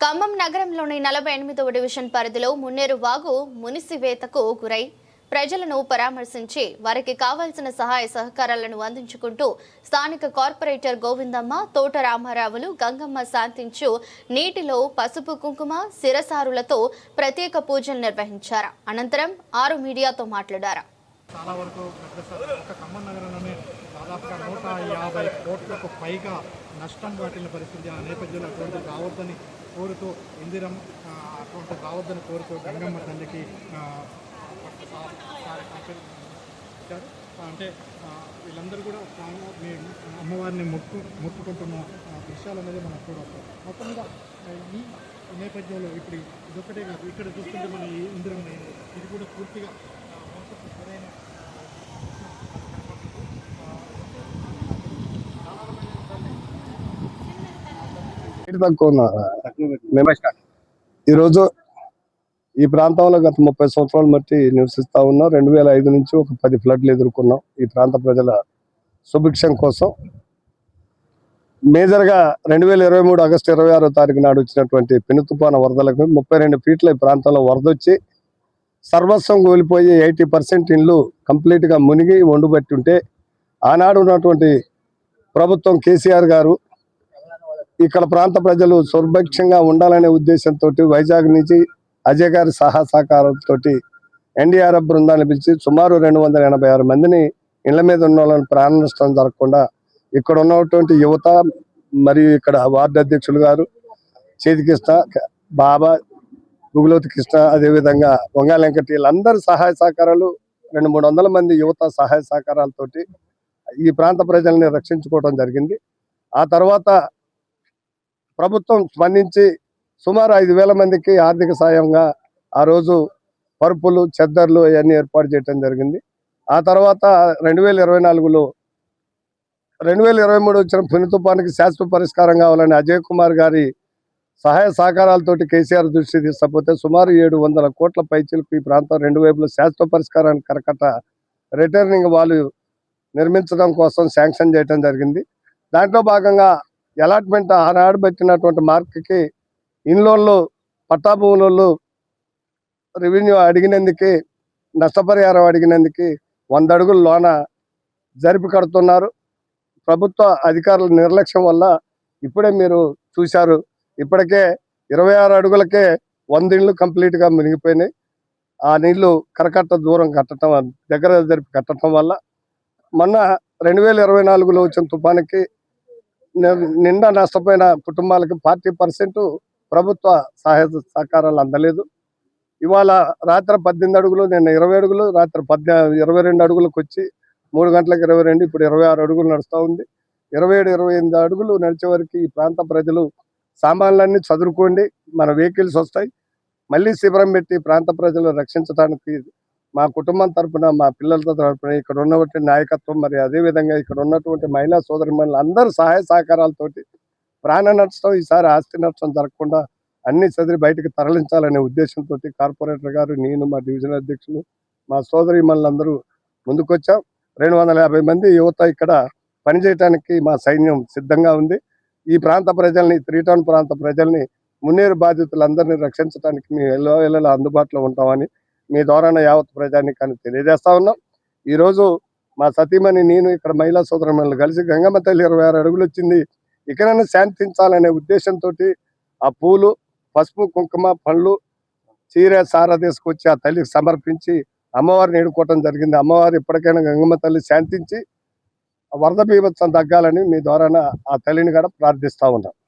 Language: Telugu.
ఖమ్మం నగరంలోని నలభై ఎనిమిదవ డివిజన్ పరిధిలో మున్నేరు వాగు మునిసివేతకు గురై ప్రజలను పరామర్శించి వారికి కావాల్సిన సహాయ సహకారాలను అందించుకుంటూ స్థానిక కార్పొరేటర్ గోవిందమ్మ తోట రామారావులు గంగమ్మ శాంతించు నీటిలో పసుపు కుంకుమ శిరసారులతో ప్రత్యేక పూజలు నిర్వహించారు. అనంతరం ఆరు మీడియాతో మాట్లాడారు. చాలా వరకు ఒక ఖమ్మం నగరంలోనే దాదాపుగా నూట యాభై కోట్లకు పైగా నష్టం వాటిల్లిన పరిస్థితి ఆ నేపథ్యంలో అటువంటి రావద్దని కోరుతూ ఇందిరం అటువంటి రావద్దని కోరుతూ గంగమ్మ తల్లికి అంటే వీళ్ళందరూ కూడా మీ అమ్మవారిని ముట్టు ముట్టుకుంటున్న దృశ్యాలు అనేది మనం చూడవచ్చు మొత్తంగా ఈ నేపథ్యంలో ఇప్పుడు ఇదొక్కటే కాదు ఇక్కడ చూస్తుంటే మన ఈ ఇందిరం ఇది కూడా పూర్తిగా రేటు తక్కువ ఈరోజు ఈ ప్రాంతంలో గత ముప్పై సంవత్సరాలు బట్టి నివసిస్తా ఉన్నాం. రెండు వేల ఐదు నుంచి ఒక పది ఫ్లడ్లు ఎదుర్కొన్నాం ఈ ప్రాంత ప్రజల సుభిక్షం కోసం. మేజర్గా రెండు వేల ఇరవై మూడు ఆగస్టు ఇరవై ఆరో తారీఖు నాడు వచ్చినటువంటి పెను తుఫాను వరదలకు ముప్పై రెండు ఫీట్ల ఈ ప్రాంతంలో వరద వచ్చి సర్వస్వం కోల్పోయి ఎయిటీ పర్సెంట్ ఇండ్లు కంప్లీట్గా మునిగి వండుబట్టి ఉంటే ఆనాడు ఉన్నటువంటి ప్రభుత్వం కేసీఆర్ గారు ఇక్కడ ప్రాంత ప్రజలు సురక్షంగా ఉండాలనే ఉద్దేశంతో వైజాగ్ నుంచి అజయ్ గారి సహా సహకారంతో ఎన్డీఆర్ఎఫ్ బృందాన్ని పిలిచి సుమారు రెండు వందల ఎనభై ఆరు మందిని ఇళ్ళ మీద ఉన్న వాళ్ళని ప్రాణ నష్టం జరగకుండా ఇక్కడ ఉన్నటువంటి యువత మరియు ఇక్కడ వార్డు అధ్యక్షులు గారు చేతి కృష్ణ బాబా గుగులోతి కృష్ణ అదేవిధంగా వంగా వెంకటి వీళ్ళందరి సహాయ సహకారాలు రెండు మూడు వందల మంది యువత సహాయ సహకారాలతోటి ఈ ప్రాంత ప్రజల్ని రక్షించుకోవడం జరిగింది. ఆ తర్వాత ప్రభుత్వం స్పందించి సుమారు ఐదు వేల మందికి ఆర్థిక సాయంగా ఆ రోజు పరుపులు చెద్దర్లు అవన్నీ ఏర్పాటు చేయడం జరిగింది. ఆ తర్వాత రెండు వేల ఇరవై నాలుగులో రెండు వేల ఇరవై మూడు వచ్చిన పెను తుఫానికి శాశ్వత పరిష్కారం కావాలని అజయ్ కుమార్ గారి సహాయ సహకారాలతోటి కేసీఆర్ దృష్టి తీసుకపోతే సుమారు ఏడు వందల కోట్ల పైచీలకు ఈ ప్రాంతం రెండు వైపులు శాశ్వత పరిష్కారానికి కరకట్ట రిటర్నింగ్ వాళ్ళు నిర్మించడం కోసం శాంక్షన్ చేయడం జరిగింది. దాంట్లో భాగంగా అలాట్మెంట్ ఆనాడు పెట్టినటువంటి మార్క్కి ఇన్లోన్లు పట్టాభూములు రెవెన్యూ అడిగినందుకే నష్టపరిహారం అడిగినందుకు వంద అడుగుల లోన జరిపి కడుతున్నారు. ప్రభుత్వ అధికారుల నిర్లక్ష్యం వల్ల ఇప్పుడే మీరు చూశారు. ఇప్పటికే ఇరవై ఆరు అడుగులకే వంద ఇళ్ళు కంప్లీట్గా మునిగిపోయినాయి. ఆ నీళ్ళు కరకట్ట దూరం కట్టడం దగ్గర జరిపి కట్టడం వల్ల మొన్న రెండు వేల ఇరవై నాలుగులో వచ్చిన తుఫానికి నిండా నష్టపోయిన కుటుంబాలకి ఫార్టీ పర్సెంట్ ప్రభుత్వ సహాయ సహకారాలు అందలేదు. ఇవాళ రాత్రి పద్దెనిమిది అడుగులు నిన్న ఇరవై అడుగులు రాత్రి పద్దె ఇరవై రెండు అడుగులకు వచ్చి మూడు గంటలకు ఇరవై రెండు ఇప్పుడు ఇరవై ఆరు అడుగులు నడుస్తూ ఉంది. ఇరవై ఏడు ఇరవై ఎనిమిది అడుగులు నడిచే వరకు ఈ ప్రాంత ప్రజలు సామాన్లన్నీ చదువుకోండి మన వెహికల్స్ వస్తాయి. మళ్ళీ శిబిరం పెట్టి ప్రాంత ప్రజలు రక్షించడానికి మా కుటుంబం తరపున మా పిల్లలతో తరఫున ఇక్కడ ఉన్నటువంటి నాయకత్వం మరి అదే విధంగా ఇక్కడ ఉన్నటువంటి మహిళా సోదరి అందరూ సహాయ సహకారాలతోటి ప్రాణ నష్టం ఈసారి ఆస్తి నష్టం జరగకుండా అన్ని చదివి బయటకు తరలించాలనే ఉద్దేశంతో కార్పొరేటర్ గారు నేను మా డివిజన్ అధ్యక్షులు మా సోదరి అందరూ ముందుకొచ్చాం. రెండు వందల యాభై మంది యువత ఇక్కడ పనిచేయడానికి మా సైన్యం సిద్ధంగా ఉంది. ఈ ప్రాంత ప్రజల్ని త్రీ టౌన్ ప్రాంత ప్రజల్ని మున్నేరు బాధితులందరినీ రక్షించడానికి మేము ఎల్లో ఎల్లో అందుబాటులో ఉంటామని మీ ద్వారా యావత్ ప్రజానికాన్ని తెలియజేస్తా ఉన్నాం. ఈరోజు మా సతీమణి నేను ఇక్కడ మహిళా సోదరులు కలిసి గంగమ్మ తల్లి ఇరవై ఆరు అడుగులు వచ్చింది. ఇకనైనా శాంతించాలనే ఉద్దేశంతో ఆ పూలు పసుపు కుంకుమ పండ్లు చీర సార తీసుకొచ్చి ఆ తల్లికి సమర్పించి అమ్మవారిని ఎడుకోవటం జరిగింది. అమ్మవారు ఇప్పటికైనా గంగమ్మ తల్లి శాంతించి వరద బీభత్సం తగ్గాలని మీ ద్వారా ఆ తల్లిని కూడా ప్రార్థిస్తా ఉన్నాం.